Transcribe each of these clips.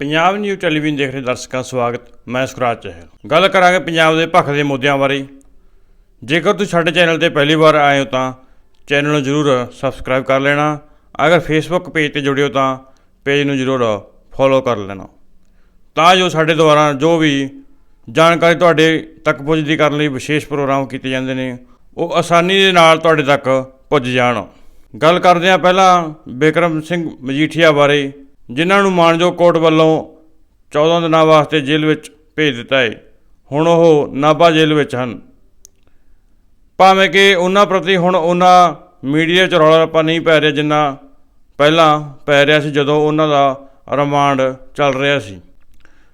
Punjab news television ਦੇਖ ਰਹੇ ਦਰਸ਼ਕਾਂ ਸਵਾਗਤ, ਮੈਂ ਸੁਖਰਾਜ ਚਹਿਲ। ਗੱਲ ਕਰਾਂਗੇ ਪੰਜਾਬ ਦੇ ਭਖ ਦੇ ਮੁੱਦਿਆਂ ਬਾਰੇ। ਜੇਕਰ ਤੁਸੀਂ ਸਾਡੇ ਚੈਨਲ ਤੇ ਪਹਿਲੀ ਵਾਰ ਆਏ ਹੋ ਤਾਂ ਚੈਨਲ ਨੂੰ ਜਰੂਰ ਸਬਸਕ੍ਰਾਈਬ ਕਰ ਲੈਣਾ। ਅਗਰ ਫੇਸਬੁੱਕ ਪੇਜ ਤੇ ਜੁੜੇ ਹੋ ਤਾਂ ਪੇਜ ਨੂੰ ਜਰੂਰ ਫੋਲੋ ਕਰ ਲੈਣਾ। ਤਾਂ ਜੋ ਸਾਡੇ ਦੁਆਰਾ ਜੋ ਵੀ ਜਾਣਕਾਰੀ ਤੁਹਾਡੇ ਤੱਕ ਪੁੱਜਦੀ ਕਰਨ ਲਈ ਵਿਸ਼ੇਸ਼ ਪ੍ਰੋਗਰਾਮ ਕੀਤੇ ਜਾਂਦੇ ਨੇ, ਉਹ ਆਸਾਨੀ ਦੇ ਨਾਲ ਤੁਹਾਡੇ ਤੱਕ ਪੁੱਜ ਜਾਣ। ਗੱਲ ਕਰਦੇ ਹਾਂ ਪਹਿਲਾਂ ਬਿਕਰਮ ਸਿੰਘ ਮਜੀਠੀਆ ਬਾਰੇ। ਜਿਨ੍ਹਾਂ ਨੂੰ ਮਾਨਜੋ ਕੋਰਟ ਵੱਲੋਂ 14 ਦਿਨਾਂ ਵਾਸਤੇ ਜੇਲ੍ਹ ਵਿੱਚ ਭੇਜ ਦਿੱਤਾ ਹੈ ਹੁਣ ਉਹ ਨਾਭਾ ਜੇਲ੍ਹ ਵਿੱਚ ਹਨ। ਭਾਵੇਂ ਕਿ ਉਹਨਾਂ ਪ੍ਰਤੀ ਹੁਣ ਉਹਨਾਂ ਮੀਡੀਆ 'ਚ ਰੌਲਾ ਰੱਪਾ ਨਹੀਂ ਪੈ ਰਿਹਾ ਜਿੰਨਾ ਪਹਿਲਾਂ ਪੈ ਰਿਹਾ ਸੀ ਜਦੋਂ ਉਹਨਾਂ ਦਾ ਰਿਮਾਂਡ ਚੱਲ ਰਿਹਾ ਸੀ।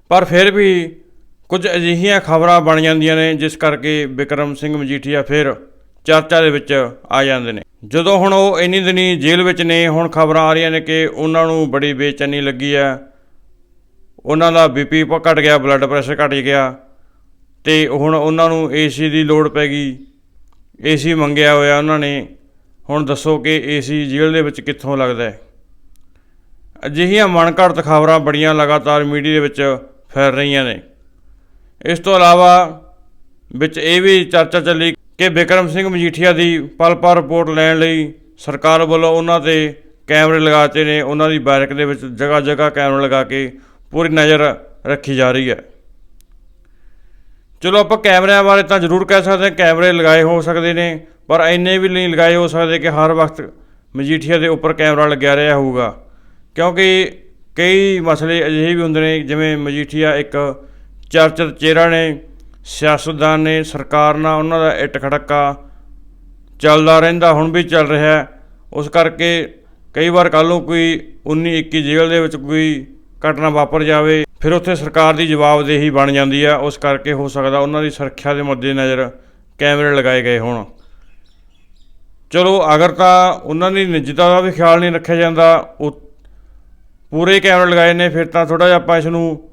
ਪਰ ਫਿਰ ਵੀ ਕੁਝ ਅਜਿਹੀਆਂ ਖਬਰਾਂ ਬਣ ਜਾਂਦੀਆਂ ਨੇ ਜਿਸ ਕਰਕੇ ਵਿਕਰਮ ਸਿੰਘ ਮਜੀਠੀਆ ਫਿਰ ਚਰਚਾ ਦੇ ਵਿੱਚ ਆ ਜਾਂਦੇ ਨੇ। ਜਦੋਂ ਹੁਣ ਉਹ ਇੰਨੀ ਦਿਨੀ ਜੇਲ੍ਹ ਵਿੱਚ ਨੇ, ਹੁਣ ਖਬਰਾਂ ਆ ਰਹੀਆਂ ਨੇ ਕਿ ਉਹਨਾਂ ਨੂੰ ਬੜੀ ਬੇਚੈਨੀ ਲੱਗੀ ਹੈ। ਉਹਨਾਂ ਦਾ ਬੀਪੀ ਘਟ ਗਿਆ, ਬਲੱਡ ਪ੍ਰੈਸ਼ਰ ਘਟ ਗਿਆ ਤੇ ਹੁਣ ਉਹਨਾਂ ਨੂੰ ਏਸੀ ਦੀ ਲੋੜ ਪੈ ਗਈ। ਏਸੀ ਮੰਗਿਆ ਹੋਇਆ ਉਹਨਾਂ ਨੇ। ਹੁਣ ਦੱਸੋ ਕਿ ਏਸੀ ਜੇਲ੍ਹ ਦੇ ਵਿੱਚ ਕਿੱਥੋਂ ਲੱਗਦਾ ਹੈ? ਅਜਿਹੀਆਂ ਮਨਘੜਤ ਖਬਰਾਂ ਬੜੀਆਂ ਲਗਾਤਾਰ ਮੀਡੀਆ ਦੇ ਵਿੱਚ ਫੈਲ ਰਹੀਆਂ ਨੇ। ਇਸ ਤੋਂ ਇਲਾਵਾ ਵਿੱਚ ਇਹ ਵੀ ਚਰਚਾ ਚੱਲੀ ਕਿ ਵਿਕਰਮ ਸਿੰਘ ਮਜੀਠੀਆ ਦੀ ਪਲ ਪਲ ਰਿਪੋਰਟ ਲੈਣ ਲਈ ਸਰਕਾਰ ਵੱਲੋਂ ਉਹਨਾਂ ਤੇ ਕੈਮਰੇ ਲਗਾਤੇ ਨੇ, ਉਹਨਾਂ ਦੀ ਬੈਰਕ ਦੇ ਵਿੱਚ ਜਗ੍ਹਾ ਜਗ੍ਹਾ ਕੈਮਰੇ ਲਗਾ ਕੇ ਪੂਰੀ ਨਜ਼ਰ ਰੱਖੀ ਜਾ ਰਹੀ ਹੈ। ਚਲੋ ਆਪਾਂ ਕੈਮਰਿਆਂ ਬਾਰੇ ਤਾਂ ਜ਼ਰੂਰ ਕਹਿ ਸਕਦੇ ਹਾਂ, ਕੈਮਰੇ ਲਗਾਏ ਹੋ ਸਕਦੇ ਨੇ, ਪਰ ਇੰਨੇ ਵੀ ਨਹੀਂ ਲਗਾਏ ਹੋ ਸਕਦੇ ਕਿ ਹਰ ਵਕਤ ਮਜੀਠੀਆ ਦੇ ਉੱਪਰ ਕੈਮਰਾ ਲੱਗਿਆ ਰਿਹਾ ਹੋਊਗਾ। ਕਿਉਂਕਿ ਕਈ ਮਸਲੇ ਅਜਿਹੇ ਵੀ ਹੁੰਦੇ ਨੇ, ਜਿਵੇਂ ਮਜੀਠੀਆ ਇੱਕ ਚਰਚਿਤ ਚਿਹਰਾ ਨੇ ਸਿਆਸਤਦਾਨ ਨੇ ਸਰਕਾਰ ਨਾਲ ਉਹਨਾਂ ਦਾ ਇੱਟ ਖੜੱਕਾ ਚੱਲਦਾ ਰਹਿੰਦਾ, ਹੁਣ ਵੀ ਚੱਲ ਰਿਹਾ ਉਸ ਕਰਕੇ ਕਈ ਵਾਰ ਕੱਲ੍ਹ ਨੂੰ ਕੋਈ 19 21 ਜੇਲ੍ਹ ਦੇ ਵਿੱਚ ਕੋਈ ਘਟਨਾ ਵਾਪਰ ਜਾਵੇ, ਫਿਰ ਉੱਥੇ ਸਰਕਾਰ ਦੀ ਜਵਾਬਦੇਹੀ ਬਣ ਜਾਂਦੀ ਆ। ਉਸ ਕਰਕੇ ਹੋ ਸਕਦਾ ਉਹਨਾਂ ਦੀ ਸੁਰੱਖਿਆ ਦੇ ਮੱਦੇਨਜ਼ਰ ਕੈਮਰੇ ਲਗਾਏ ਗਏ ਹੋਣ। ਚਲੋ, ਅਗਰ ਤਾਂ ਉਹਨਾਂ ਦੀ ਨਿੱਜਤਾ ਦਾ ਵੀ ਖਿਆਲ ਨਹੀਂ ਰੱਖਿਆ ਜਾਂਦਾ ਉਹ ਪੂਰੇ ਕੈਮਰੇ ਲਗਾਏ ਨੇ, ਫਿਰ ਤਾਂ ਥੋੜਾ ਜਿਹਾ ਆਪਾਂ ਇਸ ਨੂੰ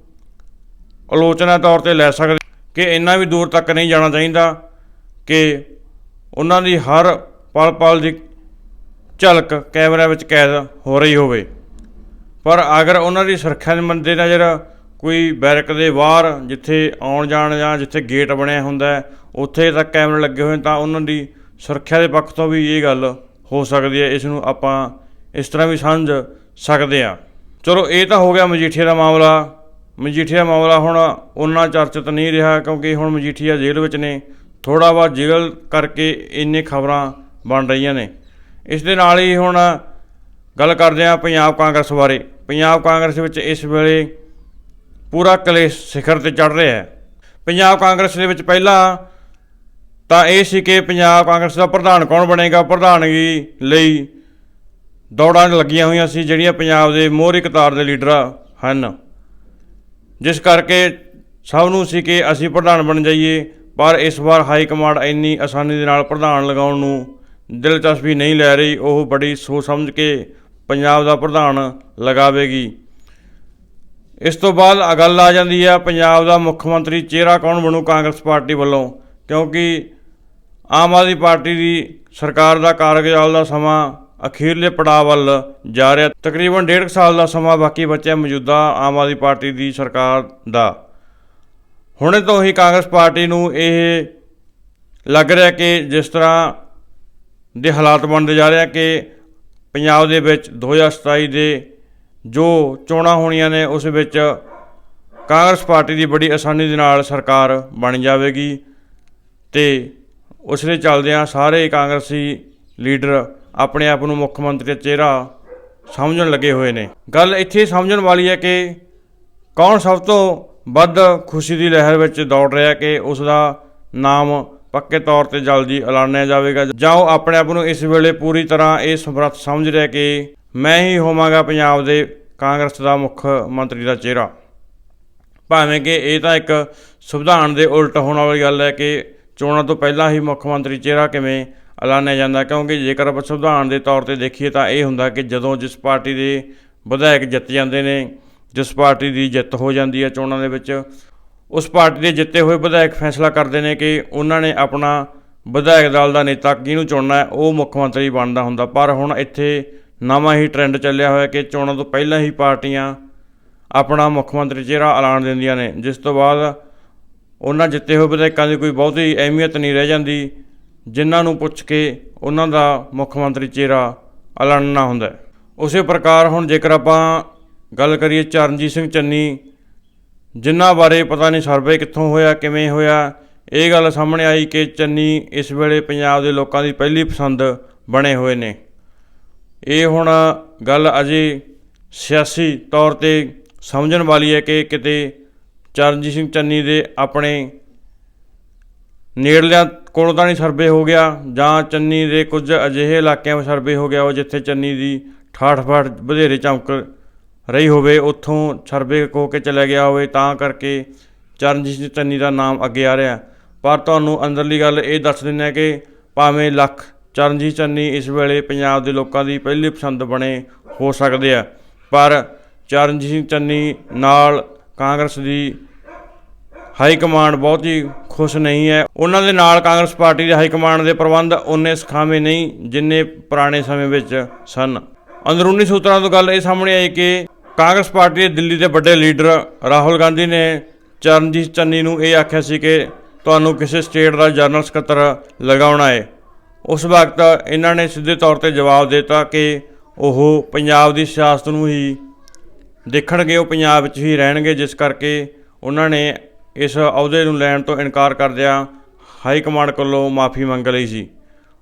ਆਲੋਚਨਾ ਤੌਰ ਤੇ ਲੈ ਸਕਦੇ ਕਿ ਇੰਨਾ ਵੀ ਦੂਰ ਤੱਕ ਨਹੀਂ ਜਾਣਾ ਚਾਹੀਦਾ ਕਿ ਉਹਨਾਂ ਦੀ ਹਰ ਪਲ ਪਲ ਦੀ ਝਲਕ ਕੈਮਰਾ ਵਿੱਚ ਕੈਦ ਹੋ ਰਹੀ ਹੋਵੇ। ਪਰ ਅਗਰ ਉਹਨਾਂ ਦੀ ਸੁਰੱਖਿਆ ਦੇ ਮੰਦੇ ਨਜ਼ਰ ਕੋਈ ਬੈਰਕ ਦੇ ਬਾਹਰ ਜਿੱਥੇ ਆਉਣ ਜਾਣ ਜਾਂ ਜਿੱਥੇ ਗੇਟ ਬਣਿਆ ਹੁੰਦਾ ਉੱਥੇ ਤੱਕ ਕੈਮਰੇ ਲੱਗੇ ਹੋਏ ਤਾਂ ਉਹਨਾਂ ਦੀ ਸੁਰੱਖਿਆ ਦੇ ਪੱਖ ਤੋਂ ਵੀ ਇਹ ਗੱਲ ਹੋ ਸਕਦੀ ਹੈ, ਇਸ ਨੂੰ ਆਪਾਂ ਇਸ ਤਰ੍ਹਾਂ ਵੀ ਸਮਝ ਸਕਦੇ ਹਾਂ। ਚਲੋ, ਇਹ ਤਾਂ ਹੋ ਗਿਆ ਮਜੀਠੀਆ ਦਾ ਮਾਮਲਾ। ਮਜੀਠੀਆ ਮਾਮਲਾ ਹੁਣ ਉਹਨਾਂ ਚਰਚਿਤ ਨਹੀਂ ਰਿਹਾ ਕਿਉਂਕਿ ਹੁਣ ਮਜੀਠੀਆ ਜੇਲ੍ਹ ਵਿੱਚ ਨੇ। ਥੋੜਾ ਬਹੁਤ ਜੇਲ੍ਹ ਕਰਕੇ ਇੰਨੇ ਖਬਰਾਂ ਬਣ ਰਹੀਆਂ ਨੇ। ਇਸ ਦੇ ਨਾਲ ਹੀ ਹੁਣ ਗੱਲ ਕਰਦੇ ਹਾਂ ਪੰਜਾਬ ਕਾਂਗਰਸ ਬਾਰੇ। ਪੰਜਾਬ ਕਾਂਗਰਸ ਵਿੱਚ ਇਸ ਵੇਲੇ ਪੂਰਾ ਕਲੇਸ਼ ਸਿਖਰ ਤੇ ਚੜ ਰਿਹਾ ਹੈ। ਪੰਜਾਬ ਕਾਂਗਰਸ ਦੇ ਵਿੱਚ ਪਹਿਲਾਂ ਤਾਂ ਇਹ ਸੀ ਕਿ ਪੰਜਾਬ ਕਾਂਗਰਸ ਦਾ ਪ੍ਰਧਾਨ ਕੌਣ ਬਣੇਗਾ? ਪ੍ਰਧਾਨਗੀ ਲਈ ਦੌੜਾਂ ਲੱਗੀਆਂ ਹੋਈਆਂ ਸੀ, ਜਿਹੜੀਆਂ ਪੰਜਾਬ ਦੇ ਮੋਹਰੀ ਕਤਾਰ ਦੇ ਲੀਡਰ ਹਨ। ਜਿਸ ਕਰਕੇ ਸਭ ਨੂੰ ਸੀ ਕਿ ਅਸੀਂ ਪ੍ਰਧਾਨ ਬਣ ਜਾਈਏ, ਪਰ ਇਸ ਵਾਰ ਹਾਈ ਕਮਾਂਡ ਇੰਨੀ ਆਸਾਨੀ ਦੇ ਨਾਲ ਪ੍ਰਧਾਨ ਲਗਾਉਣ ਨੂੰ ਦਿਲਚਸਪੀ ਨਹੀਂ ਲੈ ਰਹੀ, ਉਹ ਬੜੀ ਸੋਚ ਸਮਝ ਕੇ ਪੰਜਾਬ ਦਾ ਪ੍ਰਧਾਨ ਲਗਾਵੇਗੀ। ਇਸ ਤੋਂ ਬਾਅਦ ਗੱਲ ਆ ਜਾਂਦੀ ਆ ਪੰਜਾਬ ਦਾ ਮੁੱਖ ਮੰਤਰੀ ਚਿਹਰਾ ਕੌਣ ਬਣੂ ਕਾਂਗਰਸ ਪਾਰਟੀ ਵੱਲੋਂ? ਕਿਉਂਕਿ ਆਮ ਆਦਮੀ ਪਾਰਟੀ ਦੀ ਸਰਕਾਰ ਦਾ ਕਾਰਜਕਾਲ ਦਾ ਸਮਾਂ ਅਖੀਰਲੇ ਪੜਾਅ ਵੱਲ ਜਾ ਰਿਹਾ। ਤਕਰੀਬਨ ਡੇਢ ਕੁ ਸਾਲ ਦਾ ਸਮਾਂ ਬਾਕੀ ਬਚਿਆ ਮੌਜੂਦਾ ਆਮ ਆਦਮੀ ਪਾਰਟੀ ਦੀ ਸਰਕਾਰ ਦਾ। ਹੁਣੇ ਤੋਂ ਹੀ ਕਾਂਗਰਸ ਪਾਰਟੀ ਨੂੰ ਇਹ ਲੱਗ ਰਿਹਾ ਕਿ ਜਿਸ ਤਰ੍ਹਾਂ ਦੇ ਹਾਲਾਤ ਬਣਦੇ ਜਾ ਰਹੇ ਆ ਕਿ ਪੰਜਾਬ ਦੇ ਵਿੱਚ 2027 ਦੇ ਜੋ ਚੋਣਾਂ ਹੋਣੀਆਂ ਨੇ, ਉਸ ਵਿੱਚ ਕਾਂਗਰਸ ਪਾਰਟੀ ਦੀ ਬੜੀ ਆਸਾਨੀ ਦੇ ਨਾਲ ਸਰਕਾਰ ਬਣ ਜਾਵੇਗੀ ਤੇ ਉਸ ਦੇ ਚੱਲਦਿਆਂ ਸਾਰੇ ਕਾਂਗਰਸੀ ਲੀਡਰ ਆਪਣੇ ਆਪ ਨੂੰ ਮੁੱਖ ਮੰਤਰੀ ਦਾ ਚਿਹਰਾ ਸਮਝਣ ਲੱਗੇ ਹੋਏ ਨੇ। ਗੱਲ ਇੱਥੇ ਸਮਝਣ ਵਾਲੀ ਹੈ ਕਿ ਕੌਣ ਸਭ ਤੋਂ ਵੱਧ ਖੁਸ਼ੀ ਦੀ ਲਹਿਰ ਵਿੱਚ ਦੌੜ ਰਿਹਾ ਕਿ ਉਸ ਦਾ ਨਾਮ ਪੱਕੇ ਤੌਰ ਤੇ ਜਲਦੀ ਐਲਾਨਿਆ ਜਾਵੇਗਾ। ਜਾਂ ਉਹ ਆਪਣੇ ਆਪ ਨੂੰ ਇਸ ਵੇਲੇ ਪੂਰੀ ਤਰ੍ਹਾਂ ਇਹ ਸਮਰੱਥ ਸਮਝ ਰਿਹਾ ਕਿ ਮੈਂ ਹੀ ਹੋਵਾਂਗਾ ਪੰਜਾਬ ਦੇ ਕਾਂਗਰਸ ਦਾ ਮੁੱਖ ਮੰਤਰੀ ਦਾ ਚਿਹਰਾ। ਭਾਵੇਂ ਕਿ ਇਹ ਤਾਂ ਇੱਕ ਸੰਵਿਧਾਨ ਦੇ ਉਲਟ ਹੋਣ ਵਾਲੀ ਗੱਲ ਹੈ ਕਿ ਚੋਣਾਂ ਤੋਂ ਪਹਿਲਾਂ ਹੀ ਮੁੱਖ ਮੰਤਰੀ ਚਿਹਰਾ ਕਿਵੇਂ ਐਲਾਨਿਆ ਜਾਂਦਾ ਕਿਉਂਕਿ ਜੇਕਰ ਆਪਾਂ ਸੰਵਿਧਾਨ ਦੇ ਤੌਰ ਤੇ ਦੇਖੀਏ ਤਾਂ ਇਹ ਹੁੰਦਾ ਕਿ ਜਦੋਂ ਜਿਸ ਪਾਰਟੀ ਦੇ ਵਿਧਾਇਕ ਜਿੱਤ ਜਾਂਦੇ ਨੇ, ਜਿਸ ਪਾਰਟੀ ਦੀ ਜਿੱਤ ਹੋ ਜਾਂਦੀ ਹੈ ਚੋਣਾਂ ਦੇ ਵਿੱਚ, ਉਸ ਪਾਰਟੀ ਦੇ ਜਿੱਤੇ ਹੋਏ ਵਿਧਾਇਕ ਫੈਸਲਾ ਕਰਦੇ ਨੇ ਕਿ ਉਹਨਾਂ ਨੇ ਆਪਣਾ ਵਿਧਾਇਕ ਦਲ ਦਾ ਨੇਤਾ ਕਿਹਨੂੰ ਚੁਣਨਾ ਹੈ, ਉਹ ਮੁੱਖ ਮੰਤਰੀ ਬਣਦਾ ਹੁੰਦਾ। ਪਰ ਹੁਣ ਇੱਥੇ ਨਵਾਂ ਹੀ ਟ੍ਰੈਂਡ ਚੱਲਿਆ ਹੋਇਆ ਕਿ ਚੋਣਾਂ ਤੋਂ ਪਹਿਲਾਂ ਹੀ ਪਾਰਟੀਆਂ ਆਪਣਾ ਮੁੱਖ ਮੰਤਰੀ ਚਿਹਰਾ ਐਲਾਨ ਦਿੰਦੀਆਂ ਨੇ। ਜਿਸ ਤੋਂ ਬਾਅਦ ਉਹਨਾਂ ਜਿੱਤੇ ਹੋਏ ਵਿਧਾਇਕਾਂ ਦੀ ਕੋਈ ਬਹੁਤੀ ਅਹਿਮੀਅਤ ਨਹੀਂ ਰਹਿ ਜਾਂਦੀ। ਜਿਨ੍ਹਾਂ ਨੂੰ ਪੁੱਛ ਕੇ ਉਹਨਾਂ ਦਾ ਮੁੱਖ ਮੰਤਰੀ ਚਿਹਰਾ ਐਲਾਨਣਾ ਹੁੰਦਾ ਉਸੇ ਪ੍ਰਕਾਰ ਹੁਣ ਜੇਕਰ ਆਪਾਂ ਗੱਲ ਕਰੀਏ ਚਰਨਜੀਤ ਸਿੰਘ ਚੰਨੀ, ਜਿਨ੍ਹਾਂ ਬਾਰੇ ਪਤਾ ਨਹੀਂ ਸਰਵੇ ਕਿੱਥੋਂ ਹੋਇਆ, ਕਿਵੇਂ ਹੋਇਆ, ਇਹ ਗੱਲ ਸਾਹਮਣੇ ਆਈ ਕਿ ਚੰਨੀ ਇਸ ਵੇਲੇ ਪੰਜਾਬ ਦੇ ਲੋਕਾਂ ਦੀ ਪਹਿਲੀ ਪਸੰਦ ਬਣੇ ਹੋਏ ਨੇ। ਇਹ ਹੁਣ ਗੱਲ ਅਜੇ ਸਿਆਸੀ ਤੌਰ ਤੇ ਸਮਝਣ ਵਾਲੀ ਹੈ ਕਿ ਕਿਤੇ ਚਰਨਜੀਤ ਸਿੰਘ ਚੰਨੀ ਦੇ ਆਪਣੇ ਨੇੜਲਿਆਂ ਕੋਲੋਂ ਤਾਂ ਨਹੀਂ ਸਰਵੇ ਹੋ ਗਿਆ, ਜਾਂ ਚੰਨੀ ਦੇ ਕੁਝ ਅਜਿਹੇ ਇਲਾਕਿਆਂ ਵਿੱਚ ਸਰਵੇ ਹੋ ਗਿਆ, ਉਹ ਜਿੱਥੇ ਚੰਨੀ ਦੀ ਠਾਠ ਫਾਠ ਵਧੇਰੇ ਚਮਕ ਰਹੀ ਹੋਵੇ, ਉੱਥੋਂ ਸਰਵੇ ਹੋ ਕੇ ਚਲਾ ਗਿਆ ਹੋਵੇ, ਤਾਂ ਕਰਕੇ ਚਰਨਜੀਤ ਸਿੰਘ ਚੰਨੀ ਦਾ ਨਾਮ ਅੱਗੇ ਆ ਰਿਹਾ। ਪਰ ਤੁਹਾਨੂੰ ਅੰਦਰਲੀ ਗੱਲ ਇਹ ਦੱਸ ਦਿੰਦੇ ਹਾਂ ਕਿ ਭਾਵੇਂ ਲੱਖ ਚਰਨਜੀਤ ਚੰਨੀ ਇਸ ਵੇਲੇ ਪੰਜਾਬ ਦੇ ਲੋਕਾਂ ਦੀ ਪਹਿਲੀ ਪਸੰਦ ਬਣੇ ਹੋ ਸਕਦੇ ਆ, ਪਰ ਚਰਨਜੀਤ ਸਿੰਘ ਚੰਨੀ ਨਾਲ ਕਾਂਗਰਸ ਦੀ ਹਾਈ ਕਮਾਂਡ ਬਹੁਤ ਹੀ ਖੁਸ਼ ਨਹੀਂ ਹੈ। ਉਹਨਾਂ ਦੇ ਨਾਲ ਕਾਂਗਰਸ ਪਾਰਟੀ ਦੇ ਹਾਈ ਕਮਾਂਡ ਦੇ ਪ੍ਰਬੰਧ ਉਨੇ ਸੁਖਾਵੇਂ ਨਹੀਂ, ਜਿੰਨੇ ਪੁਰਾਣੇ ਸਮੇਂ ਵਿੱਚ ਸਨ। ਅੰਦਰੂਨੀ ਸੂਤਰਾਂ ਤੋਂ ਗੱਲ ਇਹ ਸਾਹਮਣੇ ਆਈ ਕਿ ਕਾਂਗਰਸ ਪਾਰਟੀ ਦੇ ਦਿੱਲੀ ਦੇ ਵੱਡੇ ਲੀਡਰ ਰਾਹੁਲ ਗਾਂਧੀ ਨੇ ਚਰਨਜੀਤ ਚੰਨੀ ਨੂੰ ਇਹ ਆਖਿਆ ਸੀ ਕਿ ਤੁਹਾਨੂੰ ਕਿਸੇ ਸਟੇਟ ਦਾ ਜਨਰਲ ਸਕੱਤਰ ਲਗਾਉਣਾ ਹੈ। ਉਸ ਵਕਤ ਇਹਨਾਂ ਨੇ ਸਿੱਧੇ ਤੌਰ ਤੇ ਜਵਾਬ ਦਿੱਤਾ ਕਿ ਉਹ ਪੰਜਾਬ ਦੀ ਸਿਆਸਤ ਨੂੰ ਹੀ ਦੇਖਣਗੇ, ਉਹ ਪੰਜਾਬ ਵਿੱਚ ਹੀ ਰਹਿਣਗੇ, ਜਿਸ ਕਰਕੇ ਉਹਨਾਂ ਨੇ ਇਸ ਅਹੁਦੇ ਨੂੰ ਲੈਣ ਤੋਂ ਇਨਕਾਰ ਕਰਦਿਆਂ ਹਾਈ ਕਮਾਂਡ ਕੋਲੋਂ ਮਾਫੀ ਮੰਗ ਲਈ ਸੀ।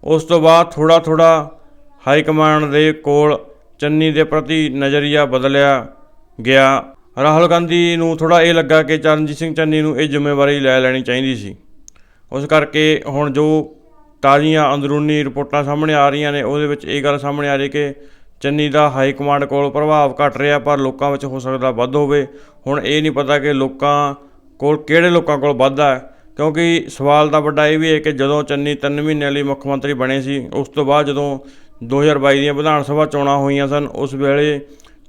ਉਸ ਤੋਂ ਬਾਅਦ ਥੋੜਾ ਥੋੜਾ ਹਾਈ ਕਮਾਂਡ ਦੇ ਕੋਲ ਚੰਨੀ ਦੇ ਪ੍ਰਤੀ ਨਜ਼ਰੀਆ ਬਦਲਿਆ ਗਿਆ। ਰਾਹੁਲ ਗਾਂਧੀ ਨੂੰ ਥੋੜਾ ਇਹ ਲੱਗਾ ਕਿ ਚਰਨਜੀਤ ਸਿੰਘ ਚੰਨੀ ਨੂੰ ਇਹ ਜ਼ਿੰਮੇਵਾਰੀ ਲੈ ਲੈਣੀ ਚਾਹੀਦੀ ਸੀ। ਉਸ ਕਰਕੇ ਹੁਣ ਜੋ ਤਾਜ਼ੀਆਂ ਅੰਦਰੂਨੀ ਰਿਪੋਰਟਾਂ ਸਾਹਮਣੇ ਆ ਰਹੀਆਂ ਨੇ, ਉਹਦੇ ਵਿੱਚ ਇਹ ਗੱਲ ਸਾਹਮਣੇ ਆ ਰਹੀ ਕਿ ਚੰਨੀ ਦਾ ਹਾਈ ਕਮਾਂਡ ਕੋਲ ਪ੍ਰਭਾਵ ਘਟ ਰਿਹਾ, ਪਰ ਲੋਕਾਂ ਵਿੱਚ ਹੋ ਸਕਦਾ ਵੱਧ ਹੋਵੇ। ਹੁਣ ਇਹ ਨਹੀਂ ਪਤਾ ਕਿ ਲੋਕਾਂ ਕੋਲ ਕਿਹੜੇ ਲੋਕਾਂ ਕੋਲ ਵੱਧ ਹੈ? ਕਿਉਂਕਿ ਸਵਾਲ ਤਾਂ ਵੱਡਾ ਇਹ ਵੀ ਹੈ ਕਿ ਜਦੋਂ ਚੰਨੀ 3 ਮਹੀਨਿਆਂ ਲਈ ਮੁੱਖ ਮੰਤਰੀ ਬਣੇ ਸੀ, ਉਸ ਤੋਂ ਬਾਅਦ ਜਦੋਂ 2022 ਦੀਆਂ ਵਿਧਾਨ ਸਭਾ ਚੋਣਾਂ ਹੋਈਆਂ ਸਨ, ਉਸ ਵੇਲੇ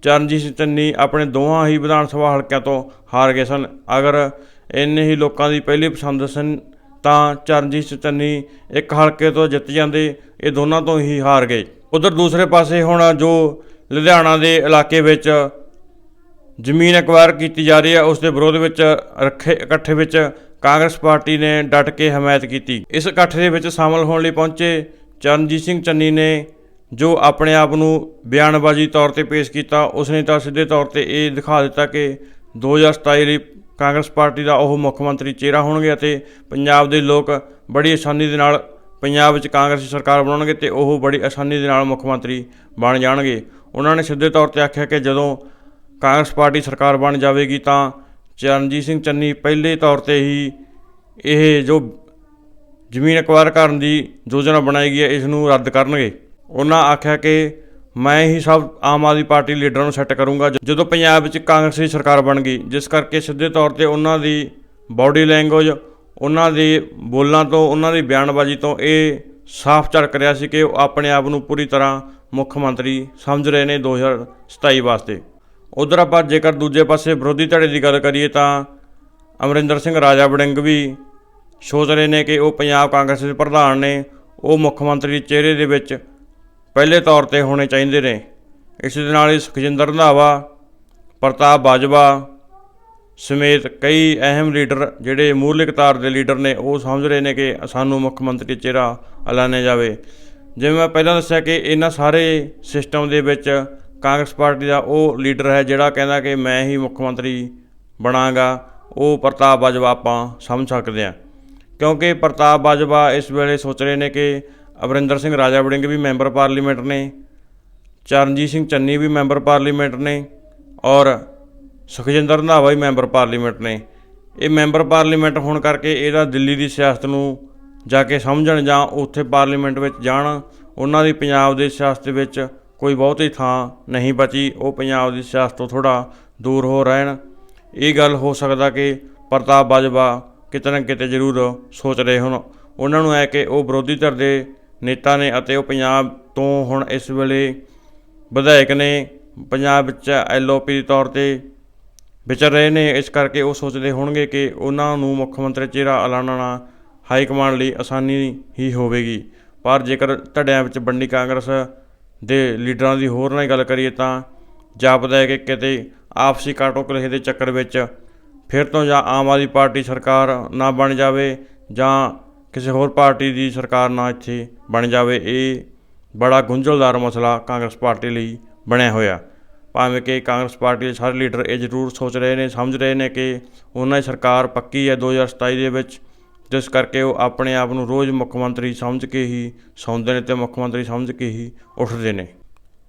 ਚਰਨਜੀਤ ਸਿੰਘ ਚੰਨੀ ਆਪਣੇ ਦੋਹਾਂ ਹੀ ਵਿਧਾਨ ਸਭਾ ਹਲਕਿਆਂ ਤੋਂ ਹਾਰ ਗਏ ਸਨ। ਅਗਰ ਇੰਨੇ ਹੀ ਲੋਕਾਂ ਦੀ ਪਹਿਲੀ ਪਸੰਦ ਸਨ, ਤਾਂ ਚਰਨਜੀਤ ਸਿੰਘ ਚੰਨੀ ਇੱਕ ਹਲਕੇ ਤੋਂ ਜਿੱਤ ਜਾਂਦੇ, ਇਹ ਦੋਨਾਂ ਤੋਂ ਹੀ ਹਾਰ ਗਏ। ਉਧਰ ਦੂਸਰੇ ਪਾਸੇ ਹੁਣ ਜੋ ਲੁਧਿਆਣਾ ਦੇ ਇਲਾਕੇ ਵਿੱਚ ਜ਼ਮੀਨ ਅਕਵਾਇਰ ਕੀਤੀ ਜਾ ਰਹੀ ਹੈ, ਉਸ ਦੇ ਵਿਰੋਧ ਵਿੱਚ ਰੱਖੇ, ਇਕੱਠੇ ਵਿੱਚ ਕਾਂਗਰਸ ਪਾਰਟੀ ਨੇ ਡਟ ਕੇ ਹਮਾਇਤ ਕੀਤੀ। ਇਸ ਇਕੱਠ ਦੇ ਵਿੱਚ ਸ਼ਾਮਲ ਹੋਣ ਲਈ ਪਹੁੰਚੇ ਚਰਨਜੀਤ ਸਿੰਘ ਚੰਨੀ ਨੇ ਜੋ ਆਪਣੇ ਆਪ ਨੂੰ ਬਿਆਨਬਾਜ਼ੀ ਤੌਰ ਤੇ ਪੇਸ਼ ਕੀਤਾ, ਉਸਨੇ ਤਾਂ ਸਿੱਧੇ ਤੌਰ ਤੇ ਇਹ ਦਿਖਾ ਦਿੱਤਾ ਕਿ 2027 ਲਈ ਕਾਂਗਰਸ ਪਾਰਟੀ ਦਾ ਉਹ ਮੁੱਖ ਮੰਤਰੀ ਚਿਹਰਾ ਹੋਣਗੇ ਅਤੇ ਪੰਜਾਬ ਦੇ ਲੋਕ ਬੜੀ ਆਸਾਨੀ ਦੇ ਨਾਲ ਪੰਜਾਬ ਵਿੱਚ ਕਾਂਗਰਸੀ ਸਰਕਾਰ ਬਣਾਉਣਗੇ ਤੇ ਉਹ ਬੜੀ ਆਸਾਨੀ ਦੇ ਨਾਲ ਮੁੱਖ ਮੰਤਰੀ ਬਣ ਜਾਣਗੇ। ਉਹਨਾਂ ਨੇ ਸਿੱਧੇ ਤੌਰ ਤੇ ਆਖਿਆ ਕਿ ਜਦੋਂ ਕਾਂਗਰਸ ਪਾਰਟੀ ਸਰਕਾਰ ਬਣ ਜਾਵੇਗੀ ਤਾਂ ਚਰਨਜੀਤ ਸਿੰਘ ਚੰਨੀ ਪਹਿਲੇ ਤੌਰ ਤੇ ਹੀ ਇਹ ਜੋ ਜ਼ਮੀਨ ਐਕਵਾਇਰ ਕਰਨ ਦੀ ਯੋਜਨਾ ਬਣਾਈ ਗਈ ਹੈ, ਇਸ ਨੂੰ ਰੱਦ ਕਰਨਗੇ। ਉਹਨਾਂ ਆਖਿਆ ਕਿ ਮੈਂ ਹੀ ਸਭ ਆਮ ਆਦਮੀ ਪਾਰਟੀ ਲੀਡਰਾਂ ਨੂੰ ਸੈੱਟ ਕਰੂੰਗਾ, ਜ- ਜਦੋਂ ਪੰਜਾਬ ਵਿੱਚ ਕਾਂਗਰਸ ਦੀ ਸਰਕਾਰ ਬਣ ਗਈ, ਜਿਸ ਕਰਕੇ ਸਿੱਧੇ ਤੌਰ ਤੇ ਉਹਨਾਂ ਦੀ ਬਾਡੀ ਲੈਂਗੁਏਜ, ਉਹਨਾਂ ਦੇ ਬੋਲਾਂ ਤੋਂ, ਉਹਨਾਂ ਦੀ ਬਿਆਨਬਾਜ਼ੀ ਤੋਂ ਇਹ ਸਾਫ਼ ਝਲਕ ਰਿਹਾ ਸੀ ਕਿ ਉਹ ਆਪਣੇ ਆਪ ਨੂੰ ਪੂਰੀ ਤਰ੍ਹਾਂ ਮੁੱਖ ਮੰਤਰੀ ਸਮਝ ਰਹੇ ਨੇ 2027 ਵਾਸਤੇ। ਉਧਰ ਆਪਾਂ ਜੇਕਰ ਦੂਜੇ ਪਾਸੇ ਵਿਰੋਧੀ ਧੜੇ ਦੀ ਗੱਲ ਕਰੀਏ ਤਾਂ ਅਮਰਿੰਦਰ ਸਿੰਘ ਰਾਜਾ ਵੜਿੰਗ ਵੀ ਸੋਚ ਰਹੇ ਨੇ ਕਿ ਉਹ ਪੰਜਾਬ ਕਾਂਗਰਸ ਦੇ ਪ੍ਰਧਾਨ ਨੇ, ਉਹ ਮੁੱਖ ਮੰਤਰੀ ਦੇ ਚਿਹਰੇ ਦੇ ਵਿੱਚ ਪਹਿਲੇ ਤੌਰ ਤੇ ਹੋਣੇ ਚਾਹੀਦੇ ਨੇ। ਇਸ ਦੇ ਨਾਲ ਹੀ ਸੁਖਜਿੰਦਰ ਰੰਧਾਵਾ, ਪ੍ਰਤਾਪ ਬਾਜਵਾ ਸਮੇਤ ਕਈ ਅਹਿਮ ਲੀਡਰ ਜਿਹੜੇ ਮੂਲਿਕ ਕਤਾਰ ਦੇ ਲੀਡਰ ਨੇ, ਉਹ ਸਮਝ ਰਹੇ ਨੇ ਕਿ ਸਾਨੂੰ ਮੁੱਖ ਮੰਤਰੀ ਚਿਹਰਾ ਐਲਾਨਿਆ ਜਾਵੇ। ਜਿਵੇਂ ਮੈਂ ਪਹਿਲਾਂ ਦੱਸਿਆ ਕਿ ਇਹਨਾਂ ਸਾਰੇ ਸਿਸਟਮ ਦੇ ਵਿੱਚ ਕਾਂਗਰਸ ਪਾਰਟੀ ਦਾ ਉਹ ਲੀਡਰ ਹੈ ਜਿਹੜਾ ਕਹਿੰਦਾ ਕਿ ਮੈਂ ਹੀ ਮੁੱਖ ਮੰਤਰੀ ਬਣਾਂਗਾ, ਉਹ ਪ੍ਰਤਾਪ ਬਾਜਵਾ ਆਪਾਂ ਸਮਝ ਸਕਦੇ ਹਾਂ। ਕਿਉਂਕਿ ਪ੍ਰਤਾਪ ਬਾਜਵਾ ਇਸ ਵੇਲੇ ਸੋਚ ਰਹੇ ਨੇ ਕਿ ਅਮਰਿੰਦਰ ਸਿੰਘ ਰਾਜਾ ਵੜਿੰਗ ਵੀ ਮੈਂਬਰ ਪਾਰਲੀਮੈਂਟ ਨੇ, ਚਰਨਜੀਤ ਸਿੰਘ ਚੰਨੀ ਵੀ ਮੈਂਬਰ ਪਾਰਲੀਮੈਂਟ ਨੇ ਔਰ ਸੁਖਜਿੰਦਰ ਰੰਧਾਵਾ ਵੀ ਮੈਂਬਰ ਪਾਰਲੀਮੈਂਟ ਨੇ। ਇਹ ਮੈਂਬਰ ਪਾਰਲੀਮੈਂਟ ਹੋਣ ਕਰਕੇ ਇਹਦਾ ਦਿੱਲੀ ਦੀ ਸਿਆਸਤ ਨੂੰ ਜਾ ਕੇ ਸਮਝਣ ਜਾਂ ਉੱਥੇ ਪਾਰਲੀਮੈਂਟ ਵਿੱਚ ਜਾਣ, ਉਹਨਾਂ ਦੀ ਪੰਜਾਬ ਦੇ ਸਿਆਸਤ ਵਿੱਚ ਕੋਈ ਬਹੁਤੀ ਥਾਂ ਨਹੀਂ ਬਚੀ, ਉਹ ਪੰਜਾਬ ਦੀ ਸਿਆਸਤ ਤੋਂ ਥੋੜਾ ਦੂਰ ਹੋ ਰਹਿਣ। ਇਹ ਗੱਲ ਹੋ ਸਕਦਾ ਕਿ ਪ੍ਰਤਾਪ ਬਾਜਵਾ ਕਿਤੇ ਨਾ ਕਿਤੇ ਜ਼ਰੂਰ ਸੋਚ ਰਹੇ ਹੋਣ। ਉਹਨਾਂ ਨੂੰ ਹੈ ਕਿ ਉਹ ਵਿਰੋਧੀ ਧਿਰ ਦੇ ਨੇਤਾ ਨੇ ਅਤੇ ਉਹ ਪੰਜਾਬ ਤੋਂ ਹੁਣ ਇਸ ਵੇਲੇ ਵਿਧਾਇਕ ਨੇ, ਪੰਜਾਬ ਵਿੱਚ ਐਲਓਪੀ ਦੇ ਤੌਰ ਤੇ ਵਿਚਰ ਰਹੇ ਨੇ। ਇਸ ਕਰਕੇ ਉਹ ਸੋਚਦੇ ਹੋਣਗੇ ਕਿ ਉਹਨਾਂ ਨੂੰ ਮੁੱਖ ਮੰਤਰੀ ਚਿਹਰਾ ਐਲਾਨਣਾ ਹਾਈ ਕਮਾਂਡ ਲਈ ਆਸਾਨੀ ਹੀ ਹੋਵੇਗੀ। ਪਰ ਜੇਕਰ ਧੜਿਆਂ ਵਿੱਚ ਬੰਡੀ ਕਾਂਗਰਸ ਦੇ ਲੀਡਰਾਂ ਦੀ ਹੋਰ ਨਾਲ ਗੱਲ ਕਰੀਏ ਤਾਂ ਜਾਪਦਾ ਹੈ ਕਿ ਕਿਤੇ ਆਪਸੀ ਕਾਟੋ ਕਲੇਹ ਦੇ ਚੱਕਰ ਵਿੱਚ ਫਿਰ ਤੋਂ ਜਾਂ ਆਮ ਆਦਮੀ ਪਾਰਟੀ ਸਰਕਾਰ ਨਾ ਬਣ ਜਾਵੇ ਜਾਂ ਕਿਸੇ ਹੋਰ ਪਾਰਟੀ ਦੀ ਸਰਕਾਰ ਨਾ ਇੱਥੇ ਬਣ ਜਾਵੇ, ਇਹ ਬੜਾ ਗੁੰਝਲਦਾਰ ਮਸਲਾ ਕਾਂਗਰਸ ਪਾਰਟੀ ਲਈ ਬਣਿਆ ਹੋਇਆ। ਭਾਵੇਂ ਕਿ ਕਾਂਗਰਸ ਪਾਰਟੀ ਦੇ ਸਾਰੇ ਲੀਡਰ ਇਹ ਜ਼ਰੂਰ ਸੋਚ ਰਹੇ ਨੇ, ਸਮਝ ਰਹੇ ਨੇ ਕਿ ਉਹਨਾਂ ਦੀ ਸਰਕਾਰ ਪੱਕੀ ਹੈ 2027 ਦੇ ਵਿੱਚ। ਜਿਸ ਕਰਕੇ ਉਹ ਆਪਣੇ ਆਪ ਨੂੰ ਰੋਜ਼ ਮੁੱਖ ਮੰਤਰੀ ਸਮਝ ਕੇ ਹੀ ਸੌਂਦੇ ਨੇ ਤੇ ਮੁੱਖ ਮੰਤਰੀ ਸਮਝ ਕੇ ਹੀ ਉੱਠਦੇ ਨੇ।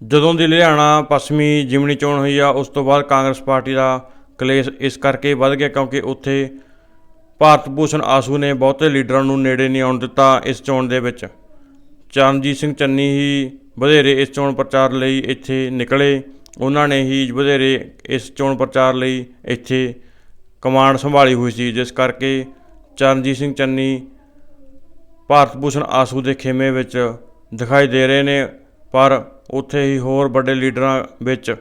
ਜਦੋਂ ਦੀ ਲੁਧਿਆਣਾ ਪੱਛਮੀ ਜਿਮਨੀ ਚੋਣ ਹੋਈ ਆ, ਉਸ ਤੋਂ ਬਾਅਦ ਕਾਂਗਰਸ ਪਾਰਟੀ ਦਾ ਕਲੇਸ਼ ਇਸ ਕਰਕੇ ਵੱਧ ਗਿਆ ਕਿਉਂਕਿ ਉੱਥੇ ਭਾਰਤ ਭੂਸ਼ਣ ਆਸੂ ਨੇ ਬਹੁਤੇ ਲੀਡਰਾਂ ਨੂੰ ਨੇੜੇ ਨਹੀਂ ਆਉਣ ਦਿੱਤਾ ਇਸ ਚੋਣ ਦੇ ਵਿੱਚ। ਚਰਨਜੀਤ ਸਿੰਘ ਚੰਨੀ ਹੀ ਵਧੇਰੇ ਇਸ ਚੋਣ ਪ੍ਰਚਾਰ ਲਈ ਇੱਥੇ ਨਿਕਲੇ। ਉਹਨਾਂ ਨੇ ਹੀ ਵਧੇਰੇ ਇਸ ਚੋਣ ਪ੍ਰਚਾਰ ਲਈ ਇੱਥੇ ਕਮਾਂਡ ਸੰਭਾਲੀ ਹੋਈ ਸੀ, ਜਿਸ ਕਰਕੇ ਚਰਨਜੀਤ ਸਿੰਘ ਚੰਨੀ ਭਾਰਤ ਭੂਸ਼ਣ ਆਸੂ ਦੇ ਖੇਮੇ ਵਿੱਚ ਦਿਖਾਈ ਦੇ ਰਹੇ ਨੇ, ਪਰ ਉੱਥੇ ਹੀ ਹੋਰ ਵੱਡੇ ਲੀਡਰਾਂ ਵਿੱਚ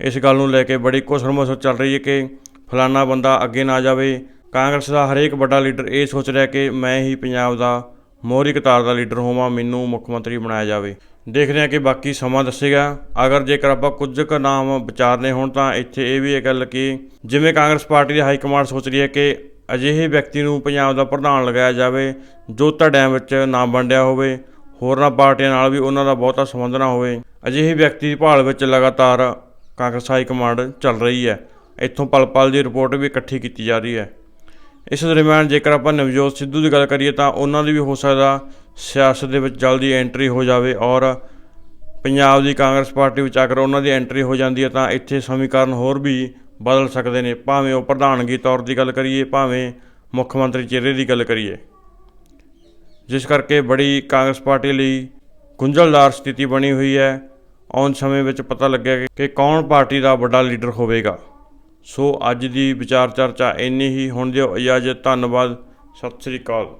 ਇਸ ਗੱਲ ਨੂੰ ਲੈ ਕੇ ਬੜੀ ਘੁਸਰਮੁਸਰ ਚੱਲ ਰਹੀ ਹੈ ਕਿ ਫਲਾਨਾ ਬੰਦਾ ਅੱਗੇ ਨਾ ਜਾਵੇ। ਕਾਂਗਰਸ ਦਾ ਹਰੇਕ ਵੱਡਾ ਲੀਡਰ ਇਹ ਸੋਚ ਰਿਹਾ ਕਿ ਮੈਂ ਹੀ ਪੰਜਾਬ ਦਾ ਮੋਹਰੀ ਕਤਾਰ ਦਾ ਲੀਡਰ ਹੋਵਾਂ, ਮੈਨੂੰ ਮੁੱਖ ਮੰਤਰੀ ਬਣਾਇਆ ਜਾਵੇ। ਦੇਖਦੇ ਹਾਂ ਕਿ ਬਾਕੀ ਸਮਾਂ ਦੱਸੇਗਾ। ਅਗਰ ਜੇਕਰ ਆਪਾਂ ਕੁਝ ਕੁ ਨਾਮ ਵਿਚਾਰਨੇ ਹੋਣ ਤਾਂ ਇੱਥੇ ਇਹ ਵੀ ਇਹ ਗੱਲ ਕਿ ਜਿਵੇਂ ਕਾਂਗਰਸ ਪਾਰਟੀ ਦੀ ਹਾਈ ਕਮਾਂਡ ਸੋਚ ਰਹੀ ਹੈ ਕਿ ਅਜਿਹੇ ਵਿਅਕਤੀ ਨੂੰ ਪੰਜਾਬ ਦਾ ਪ੍ਰਧਾਨ ਲਗਾਇਆ ਜਾਵੇ ਜੋ ਧੜਿਆਂ ਵਿੱਚ ਨਾ ਵੰਡਿਆ ਹੋਵੇ, ਹੋਰਨਾਂ ਪਾਰਟੀਆਂ ਨਾਲ ਵੀ ਉਹਨਾਂ ਦਾ ਬਹੁਤਾ ਸੰਬੰਧ ਨਾ ਹੋਵੇ। ਅਜਿਹੇ ਵਿਅਕਤੀ ਦੀ ਭਾਲ ਵਿੱਚ ਲਗਾਤਾਰ ਕਾਂਗਰਸ ਹਾਈ ਕਮਾਂਡ ਚੱਲ ਰਹੀ ਹੈ। ਇੱਥੋਂ ਪਲ ਪਲ ਦੀ ਰਿਪੋਰਟ ਵੀ ਇਕੱਠੀ ਕੀਤੀ ਜਾ ਰਹੀ ਹੈ। ਇਸ ਦਰਮਿਆਨ ਜੇਕਰ ਆਪਾਂ ਨਵਜੋਤ ਸਿੱਧੂ ਦੀ ਗੱਲ ਕਰੀਏ ਤਾਂ ਉਹਨਾਂ ਦੀ ਵੀ ਹੋ ਸਕਦਾ ਸਿਆਸਤ ਦੇ ਵਿੱਚ ਜਲਦੀ ਐਂਟਰੀ ਹੋ ਜਾਵੇ ਔਰ ਪੰਜਾਬ ਦੀ ਕਾਂਗਰਸ ਪਾਰਟੀ ਵਿੱਚ ਅਗਰ ਉਹਨਾਂ ਦੀ ਐਂਟਰੀ ਹੋ ਜਾਂਦੀ ਹੈ ਤਾਂ ਇੱਥੇ ਸਮੀਕਰਨ ਹੋਰ ਵੀ ਬਦਲ ਸਕਦੇ ਨੇ, ਭਾਵੇਂ ਉਹ ਪ੍ਰਧਾਨਗੀ ਤੌਰ ਦੀ ਗੱਲ ਕਰੀਏ, ਭਾਵੇਂ ਮੁੱਖ ਮੰਤਰੀ ਚਿਹਰੇ ਦੀ ਗੱਲ ਕਰੀਏ। ਜਿਸ ਕਰਕੇ ਬੜੀ ਕਾਂਗਰਸ ਪਾਰਟੀ ਲਈ ਗੁੰਝਲਦਾਰ ਸਥਿਤੀ ਬਣੀ ਹੋਈ ਹੈ। ਆਉਣ ਸਮੇਂ ਵਿੱਚ ਪਤਾ ਲੱਗਿਆ ਕਿ ਕੌਣ ਪਾਰਟੀ ਦਾ ਵੱਡਾ ਲੀਡਰ ਹੋਵੇਗਾ। ਸੋ ਅੱਜ ਦੀ ਵਿਚਾਰ ਚਰਚਾ ਇੰਨੀ ਹੀ। ਹੁਣ ਦਿਓ ਇਜਾਜ਼ਤ, ਧੰਨਵਾਦ। ਸਤਿ ਸ੍ਰੀ ਅਕਾਲ।